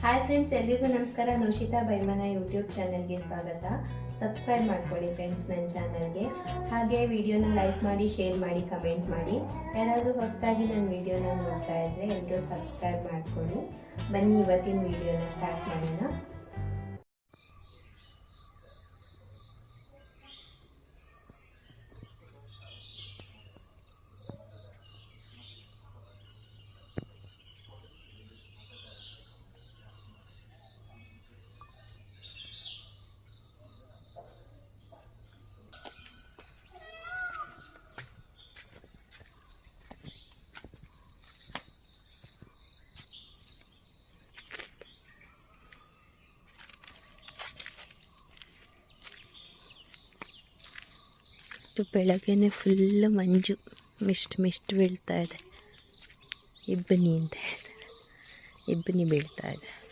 Hi friends ಎಲ್ರಿಗೂ ನಮಸ್ಕಾರ. ನೋಶಿತಾ ಬೈಮನ YouTube ಚಾನಲ್ಗೆ ಸ್ವಾಗತ. ಸಬ್ಸ್ಕ್ರೈಬ್ ಮಾಡ್ಕೊಳ್ಳಿ ಫ್ರೆಂಡ್ಸ್ ನನ್ನ ಚಾನಲ್ಗೆ ಹಾಗೆ ವಿಡಿಯೋನ ಲೈಕ್ ಮಾಡಿ ಶೇರ್ ಮಾಡಿ ಕಮೆಂಟ್ ಮಾಡಿ. ಯಾರಾದರೂ ಹೊಸದಾಗಿ ನನ್ನ ವಿಡಿಯೋನ ನೋಡ್ತಾ ಇದ್ದರೆ ಎಲ್ಲರೂ ಸಬ್ಸ್ಕ್ರೈಬ್ ಮಾಡ್ಕೊಳ್ಳಿ. ಬನ್ನಿ ಇವತ್ತಿನ ವಿಡಿಯೋನ ಸ್ಟಾರ್ಟ್ ಮಾಡೋಣ. ಇದು ಬೆಳಗ್ಗೆನೆ ಫುಲ್ಲು ಮಂಜು ಮಿಸ್ಟ್ ಮಿಸ್ಟ್ ಬೀಳ್ತಾ ಇದೆ. ಇಬ್ಬನಿ ಅಂತ ಹೇಳ್ತಾರೆ. ಇಬ್ಬನಿ ಬೀಳ್ತಾ ಇದೆ.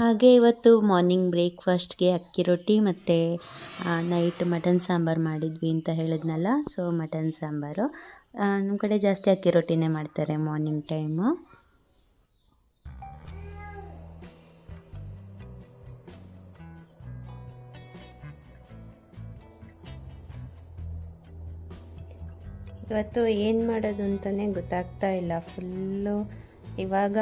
ಹಾಗೆ ಇವತ್ತು ಮಾರ್ನಿಂಗ್ ಬ್ರೇಕ್ಫಾಸ್ಟ್ಗೆ ಅಕ್ಕಿ ರೊಟ್ಟಿ ಮತ್ತು ನೈಟ್ ಮಟನ್ ಸಾಂಬಾರು ಮಾಡಿದ್ವಿ ಅಂತ ಹೇಳಿದ್ನಲ್ಲ ಸೊ ಮಟನ್ ಸಾಂಬಾರು. ನಮ್ಮ ಕಡೆ ಜಾಸ್ತಿ ಅಕ್ಕಿ ರೊಟ್ಟಿನೇ ಮಾಡ್ತಾರೆ ಮಾರ್ನಿಂಗ್ ಟೈಮು ಇವತ್ತು ಏನು ಮಾಡೋದು ಅಂತಲೇ ಗೊತ್ತಾಗ್ತಾ ಇಲ್ಲ. ಫುಲ್ಲು ಇವಾಗ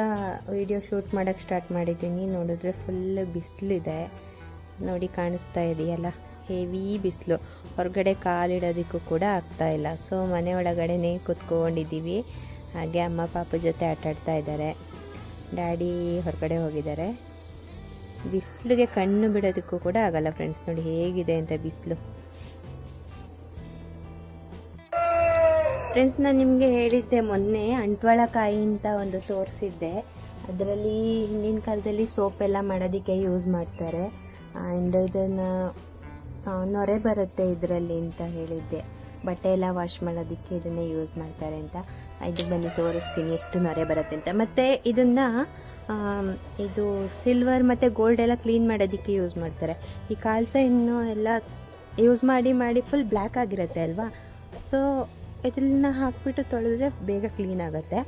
ವಿಡಿಯೋ ಶೂಟ್ ಮಾಡೋಕ್ಕೆ ಸ್ಟಾರ್ಟ್ ಮಾಡಿದ್ದೀನಿ. ನೋಡಿದ್ರೆ ಫುಲ್ ಬಿಸಿಲಿದೆ. ನೋಡಿ ಕಾಣಿಸ್ತಾ ಇದೆಯಲ್ಲ? ಹೆವಿ ಬಿಸಿಲು. ಹೊರಗಡೆ ಕಾಲಿಡೋದಕ್ಕೂ ಕೂಡ ಆಗ್ತಾಯಿಲ್ಲ ಸೊ ಮನೆ ಒಳಗಡೆನೇ ಕೂತ್ಕೊಂಡಿದ್ದೀವಿ. ಹಾಗೆ ಅಮ್ಮ ಪಾಪ ಜೊತೆ ಆಟಾಡ್ತಾ ಇದ್ದಾರೆ. ಡ್ಯಾಡಿ ಹೊರಗಡೆ ಹೋಗಿದ್ದಾರೆ. ಬಿಸಿಲಿಗೆ ಕಣ್ಣು ಬಿಡೋದಕ್ಕೂ ಕೂಡ ಆಗಲ್ಲ ಫ್ರೆಂಡ್ಸ್ ನೋಡಿ ಹೇಗಿದೆ ಅಂತ ಬಿಸಿಲು. ಫ್ರೆಂಡ್ಸ್ ನಾನು ನಿಮಗೆ ಹೇಳಿದ್ದೆ ಮೊನ್ನೆ ಅಂಟ್ವಾಳಕಾಯಿ ಅಂತ ಒಂದು ತೋರಿಸಿದ್ದೆ. ಅದರಲ್ಲಿ ಹಿಂದಿನ ಕಾಲದಲ್ಲಿ ಸೋಪ್ ಎಲ್ಲ ಮಾಡೋದಕ್ಕೆ ಯೂಸ್ ಮಾಡ್ತಾರೆ. ಆ್ಯಂಡ್ ಇದನ್ನು ನೊರೆ ಬರುತ್ತೆ ಇದರಲ್ಲಿ ಅಂತ ಹೇಳಿದ್ದೆ. ಬಟ್ಟೆ ಎಲ್ಲ ವಾಶ್ ಮಾಡೋದಕ್ಕೆ ಇದನ್ನೇ ಯೂಸ್ ಮಾಡ್ತಾರೆ ಅಂತ. ಇದು ಬಂದು ತೋರಿಸ್ತೀನಿ ಎಷ್ಟು ನೊರೆ ಬರುತ್ತೆ ಅಂತ. ಮತ್ತು ಇದನ್ನು ಇದು ಸಿಲ್ವರ್ ಮತ್ತು ಗೋಲ್ಡ್ ಎಲ್ಲ ಕ್ಲೀನ್ ಮಾಡೋದಕ್ಕೆ ಯೂಸ್ ಮಾಡ್ತಾರೆ. ಈ ಕಾಲ್ಸ ಇನ್ನು ಎಲ್ಲ ಯೂಸ್ ಮಾಡಿ ಮಾಡಿ ಫುಲ್ ಬ್ಲ್ಯಾಕ್ ಆಗಿರುತ್ತೆ ಅಲ್ವಾ? ಸೊ ಇದನ್ನ ಹಾಕ್ಬಿಟ್ಟು ತೊಳೆದ್ರೆ ಬೇಗ ಕ್ಲೀನ್ ಆಗುತ್ತೆ.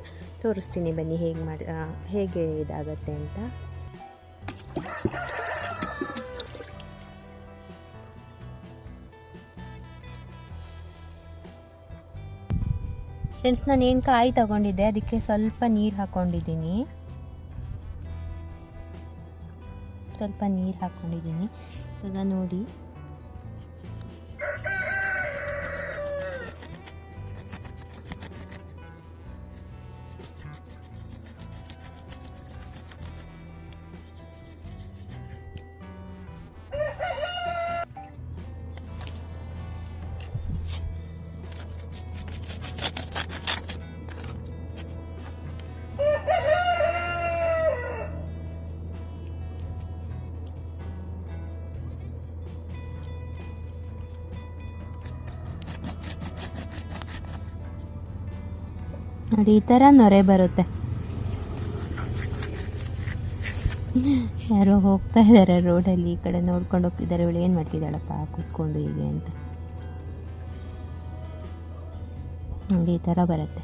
ತೋರಿಸ್ತೀನಿ ಬನ್ನಿ ಹೇಗೆ ಮಾಡಿ ಹೇಗೆ ಇದಾಗತ್ತೆ ಅಂತ. ಫ್ರೆಂಡ್ಸ್ ನಾನು ಏನು ಕಾಯಿ ತಗೊಂಡಿದ್ದೆ, ಅದಕ್ಕೆ ಸ್ವಲ್ಪ ನೀರು ಹಾಕ್ಕೊಂಡಿದ್ದೀನಿ ಸ್ವಲ್ಪ ನೀರು ಹಾಕ್ಕೊಂಡಿದ್ದೀನಿ ಈಗ ನೋಡಿ. ನೋಡಿ, ಈ ಥರ ನೊರೆ ಬರುತ್ತೆ. ಯಾರೋ ಹೋಗ್ತಾ ಇದ್ದಾರೆ ರೋಡಲ್ಲಿ ಈ ಕಡೆ ನೋಡ್ಕೊಂಡು ಹೋಗ್ತಿದ್ದಾರೆ ಇವಳು ಏನು ಮಾಡ್ತಿದ್ದಾಳಪ್ಪ? ಕೂತ್ಕೊಂಡು ಹೀಗೆ ಅಂತ. ನೋಡಿ, ಈ ಥರ ಬರುತ್ತೆ.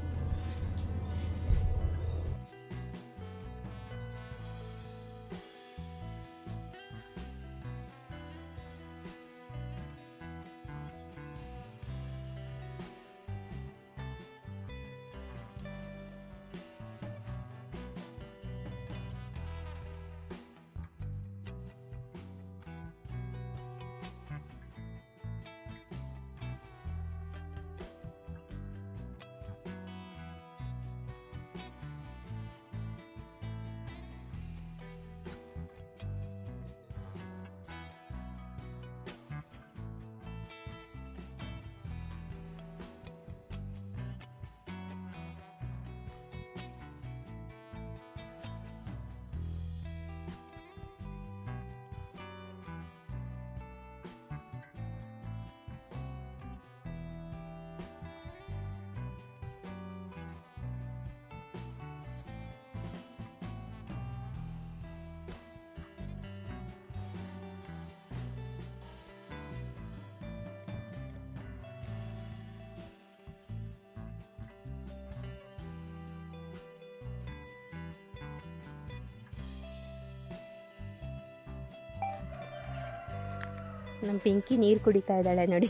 ನಮ್ಮ ಪಿಂಕಿ ನೀರು ಕುಡಿತಾ ಇದ್ದಾಳೆ ನೋಡಿ.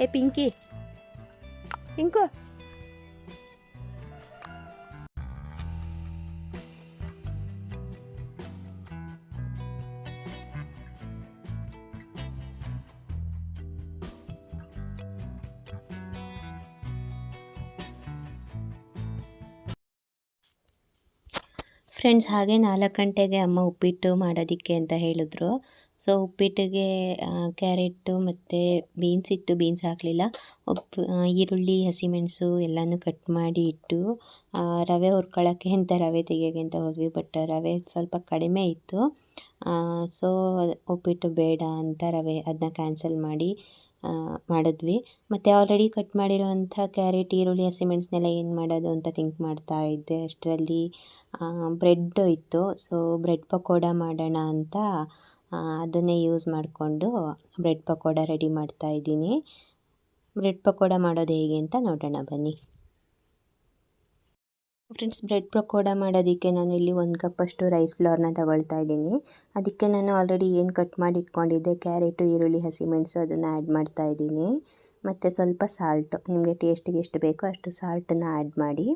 ಏ ಪಿಂಕಿ ಪಿಂಕು. ಫ್ರೆಂಡ್ಸ್ ಹಾಗೆ ನಾಲ್ಕು ಗಂಟೆಗೆ ಅಮ್ಮ ಉಪ್ಪಿಟ್ಟು ಮಾಡೋದಕ್ಕೆ ಅಂತ ಹೇಳಿದ್ರು. ಸೊ ಉಪ್ಪಿಟ್ಟಿಗೆ ಕ್ಯಾರೆಟು ಮತ್ತು ಬೀನ್ಸ್ ಇತ್ತು. ಬೀನ್ಸ್ ಹಾಕಲಿಲ್ಲ. ಉಪ್ಪು ಈರುಳ್ಳಿ, ಹಸಿಮೆಣಸು ಎಲ್ಲನೂ ಕಟ್ ಮಾಡಿ ಇಟ್ಟು ರವೆ ಹುರ್ಕೊಳ್ಳೋಕ್ಕೆ ಅಂತ ರವೆ ತೆಗಿಯೋಕ್ಕೆ ಅಂತ ಹೋದ್ವಿ. ಬಟ್ ರವೆ ಸ್ವಲ್ಪ ಕಡಿಮೆ ಇತ್ತು. ಸೊ ಉಪ್ಪಿಟ್ಟು ಬೇಡ ಅಂತ ರವೆ ಅದನ್ನ ಕ್ಯಾನ್ಸಲ್ ಮಾಡಿ ಮಾಡಿದ್ವಿ. ಮತ್ತು ಆಲ್ರೆಡಿ ಕಟ್ ಮಾಡಿರೋವಂಥ ಕ್ಯಾರೆಟ್ ಈರುಳ್ಳಿ ಹಸಿಮೆಣಸನ್ನೆಲ್ಲ ಏನು ಮಾಡೋದು ಅಂತ ಥಿಂಕ್ ಮಾಡ್ತಾ ಇದ್ದೆ. ಅಷ್ಟರಲ್ಲಿ ಬ್ರೆಡ್ ಇತ್ತು. ಸೊ ಬ್ರೆಡ್ ಪಕೋಡ ಮಾಡೋಣ ಅಂತ ಅದನ್ನೇ ಯೂಸ್ ಮಾಡಿಕೊಂಡು ಬ್ರೆಡ್ ಪಕೋಡ ರೆಡಿ ಮಾಡ್ತಾ ಇದ್ದೀನಿ. ಬ್ರೆಡ್ ಪಕೋಡ ಮಾಡೋದು ಹೇಗೆ ಅಂತ ನೋಡೋಣ ಬನ್ನಿ. ಫ್ರೆಂಡ್ಸ್ ಬ್ರೆಡ್ ಪಕೋಡ ಮಾಡೋದಕ್ಕೆ ನಾನು ಇಲ್ಲಿ ಒಂದು ಕಪ್ಪಷ್ಟು ರೈಸ್ ಫ್ಲೋರ್ನ ತಗೊಳ್ತಾ ಇದ್ದೀನಿ ಅದಕ್ಕೆ ನಾನು ಆಲ್ರೆಡಿ ಏನು ಕಟ್ ಮಾಡಿ ಇಟ್ಕೊಂಡಿದ್ದೆ ಕ್ಯಾರೆಟು ಈರುಳ್ಳಿ ಹಸಿಮೆಣಸು ಅದನ್ನು ಆ್ಯಡ್ ಮಾಡ್ತಾ ಇದ್ದೀನಿ ಮತ್ತು ಸ್ವಲ್ಪ ಸಾಲ್ಟು ನಿಮಗೆ ಟೇಸ್ಟಿಗೆ ಎಷ್ಟು ಬೇಕೋ ಅಷ್ಟು ಸಾಲ್ಟನ್ನು ಆ್ಯಡ್ ಮಾಡಿ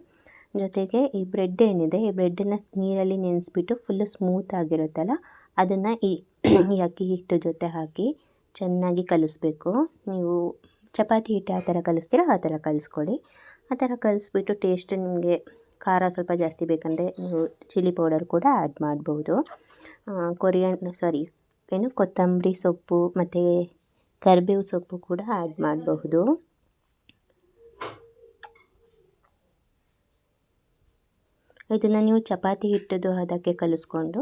ಜೊತೆಗೆ ಈ ಬ್ರೆಡ್ ಏನಿದೆ ಈ ಬ್ರೆಡ್ಡನ್ನು ನೀರಲ್ಲಿ ನೆನೆಸ್ಬಿಟ್ಟು ಫುಲ್ಲು ಸ್ಮೂತ್ ಆಗಿರುತ್ತಲ್ಲ ಅದನ್ನು ಈ ಅಕ್ಕಿ ಹಿಟ್ಟು ಜೊತೆ ಹಾಕಿ ಚೆನ್ನಾಗಿ ಕಲಿಸ್ಬೇಕು ನೀವು ಚಪಾತಿ ಹಿಟ್ಟು ಯಾವ ಥರ ಕಲಿಸ್ತೀರ ಆ ಥರ ಕಲಿಸ್ಕೊಳ್ಳಿ ಆ ಥರ ಕಲಿಸ್ಬಿಟ್ಟು ಟೇಸ್ಟ್ ನಿಮಗೆ ಖಾರ ಸ್ವಲ್ಪ ಜಾಸ್ತಿ ಬೇಕಂದರೆ ನೀವು ಚಿಲ್ಲಿ ಪೌಡರ್ ಕೂಡ ಆ್ಯಡ್ ಮಾಡ್ಬೋದು. ಕೊರಿಯನ್ ಸಾರಿ ಏನು, ಕೊತ್ತಂಬರಿ ಸೊಪ್ಪು ಮತ್ತು ಕರಿಬೇವು ಸೊಪ್ಪು ಕೂಡ ಆ್ಯಡ್ ಮಾಡಬಹುದು. ಇದನ್ನು ನೀವು ಚಪಾತಿ ಹಿಟ್ಟದು ಅದಕ್ಕೆ ಕಲಿಸ್ಕೊಂಡು,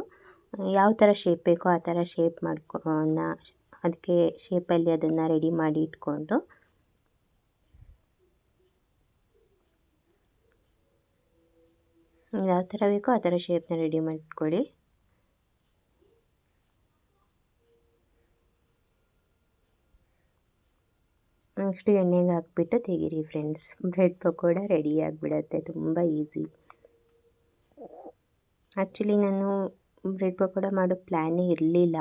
ಯಾವ ಥರ ಶೇಪ್ ಬೇಕೋ ಆ ಥರ ಶೇಪ್ ಮಾಡ್ಕೊ ಅದಕ್ಕೆ ಶೇಪಲ್ಲಿ ಅದನ್ನು ರೆಡಿ ಮಾಡಿ ಇಟ್ಕೊಂಡು ಯಾವ ಥರ ಬೇಕೋ ಆ ಥರ ಶೇಪ್ನ ರೆಡಿ ಮಾಡ್ಕೊಳ್ಳಿ. ನೆಕ್ಸ್ಟ್ ಎಣ್ಣೆಗೆ ಹಾಕ್ಬಿಟ್ಟು ತೆಗೀರಿ ಫ್ರೆಂಡ್ಸ್ ಬ್ರೆಡ್ ಪಕೋಡ ರೆಡಿ ಆಗಿಬಿಡತ್ತೆ, ತುಂಬ ಈಸಿ ಆ್ಯಕ್ಚುಲಿ ನಾನು ಬ್ರೆಡ್ ಪಕೋಡ ಮಾಡೋ ಪ್ಲ್ಯಾನೇ ಇರಲಿಲ್ಲ.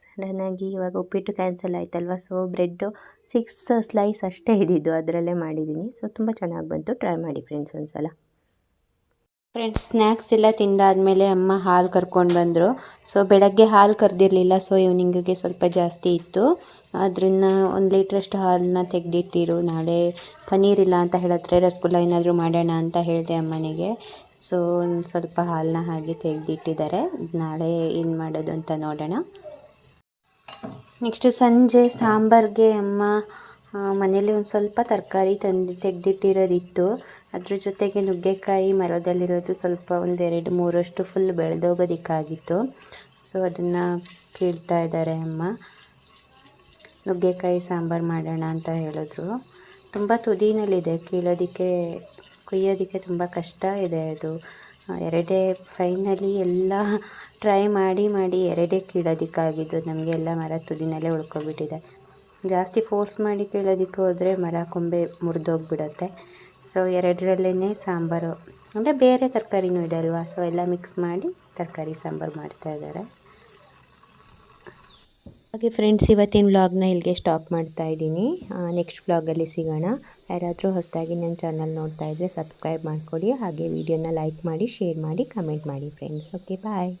ಸಡನ್ನಾಗಿ ಇವಾಗ ಉಪ್ಪಿಟ್ಟು ಕ್ಯಾನ್ಸಲ್ ಆಯ್ತಲ್ವ ಸೊ ಬ್ರೆಡ್ಡು ಸಿಕ್ಸ್ ಸ್ಲೈಸ್ ಅಷ್ಟೇ ಇದ್ದಿದ್ದು, ಅದರಲ್ಲೇ ಮಾಡಿದ್ದೀನಿ ಸೊ ತುಂಬ ಚೆನ್ನಾಗಿ ಬಂತು ಟ್ರೈ ಮಾಡಿ ಫ್ರೆಂಡ್ಸ್ ಒಂದು ಸಲ ಫ್ರೆಂಡ್ಸ್ ಸ್ನ್ಯಾಕ್ಸ್ ಎಲ್ಲ ತಿಂದಾದಮೇಲೆ ಅಮ್ಮ ಹಾಲು ಕರ್ಕೊಂಡು ಬಂದರು. ಸೊ ಬೆಳಗ್ಗೆ ಹಾಲು ಕರೆದಿರಲಿಲ್ಲ. ಸೊ ಈವ್ನಿಂಗಿಗೆ ಸ್ವಲ್ಪ ಜಾಸ್ತಿ ಇತ್ತು. ಅದರಿಂದ ಒಂದು ಲೀಟ್ರಷ್ಟು ಹಾಲನ್ನ ತೆಗೆದಿಟ್ಟಿರು. ನಾಳೆ ಪನ್ನೀರ್ ಇಲ್ಲ ಅಂತ ಹೇಳಿದ್ರೆ ರಸಗುಲ್ಲ ಏನಾದರೂ ಮಾಡೋಣ ಅಂತ ಹೇಳಿದೆ ಅಮ್ಮನಿಗೆ. ಸೊ ಒಂದು ಸ್ವಲ್ಪ ಹಾಲನ್ನ ಹಾಗೆ ತೆಗೆದಿಟ್ಟಿದ್ದಾರೆ. ನಾಳೆ ಏನು ಮಾಡೋದು ಅಂತ ನೋಡೋಣ. ನೆಕ್ಸ್ಟು ಸಂಜೆ ಸಾಂಬಾರಿಗೆ ಅಮ್ಮ ಮನೇಲಿ ಒಂದು ಸ್ವಲ್ಪ ತರಕಾರಿ ತಂದು ತೆಗೆದಿಟ್ಟಿರೋದಿತ್ತು. ಅದ್ರ ಜೊತೆಗೆ ನುಗ್ಗೆಕಾಯಿ ಮರದಲ್ಲಿರೋದು ಸ್ವಲ್ಪ ಒಂದೆರಡು ಮೂರಷ್ಟು ಫುಲ್ ಬೆಳೆದೋಗೋದಿಕ್ಕಾಗಿತ್ತು. ಸೊ ಅದನ್ನು ಕೀಳ್ತಾ ಇದ್ದಾರೆ ಅಮ್ಮ. ನುಗ್ಗೆಕಾಯಿ ಸಾಂಬಾರು ಮಾಡೋಣ ಅಂತ ಹೇಳಿದ್ರು. ತುಂಬ ತುದಿನಲ್ಲಿದೆ, ಕೀಳೋದಕ್ಕೆ, ಕುಯ್ಯೋದಕ್ಕೆ ತುಂಬ ಕಷ್ಟ ಇದೆ ಅದು. ಎರಡೇ ಫೈನಲಿ ಎಲ್ಲ ಟ್ರೈ ಮಾಡಿ ಮಾಡಿ ಎರಡೇ ಕೀಳೋದಕ್ಕಾಗಿದ್ದು. ನಮಗೆ ಎಲ್ಲ ಮರ ತುದಿನಲ್ಲೇ ಉಳ್ಕೊಬಿಟ್ಟಿದೆ. ಜಾಸ್ತಿ ಫೋರ್ಸ್ ಮಾಡಿ ಕೀಳೋದಕ್ಕೆ ಹೋದರೆ ಮರ ಕೊಂಬೆ ಮುರಿದೋಗ್ಬಿಡತ್ತೆ. ಸೊ ಎರಡರಲ್ಲೇ ಸಾಂಬಾರು. ಅಂದರೆ ಬೇರೆ ತರಕಾರಿನೂ ಇದೆ ಅಲ್ವಾ? ಸೊ ಎಲ್ಲ ಮಿಕ್ಸ್ ಮಾಡಿ ತರಕಾರಿ, ಸಾಂಬಾರು ಮಾಡ್ತಾ ಇದ್ದಾರೆ. ಹಾಗೆ ಫ್ರೆಂಡ್ಸ್ ಇವತ್ತಿನ ವ್ಲಾಗ್ನ ಇಲ್ಲಿಗೆ ಸ್ಟಾಪ್ ಮಾಡ್ತಾ ಇದ್ದೀನಿ. ನೆಕ್ಸ್ಟ್ ವ್ಲಾಗಲ್ಲಿ ಸಿಗೋಣ. ಯಾರಾದರೂ ಹೊಸದಾಗಿ ನನ್ನ ಚಾನಲ್ ನೋಡ್ತಾ ಇದ್ದರೆ ಸಬ್ಸ್ಕ್ರೈಬ್ ಮಾಡಿಕೊಡಿ. ಹಾಗೆ ವಿಡಿಯೋನ ಲೈಕ್ ಮಾಡಿ ಶೇರ್ ಮಾಡಿ ಕಮೆಂಟ್ ಮಾಡಿ ಫ್ರೆಂಡ್ಸ್ ಓಕೆ ಬಾಯ್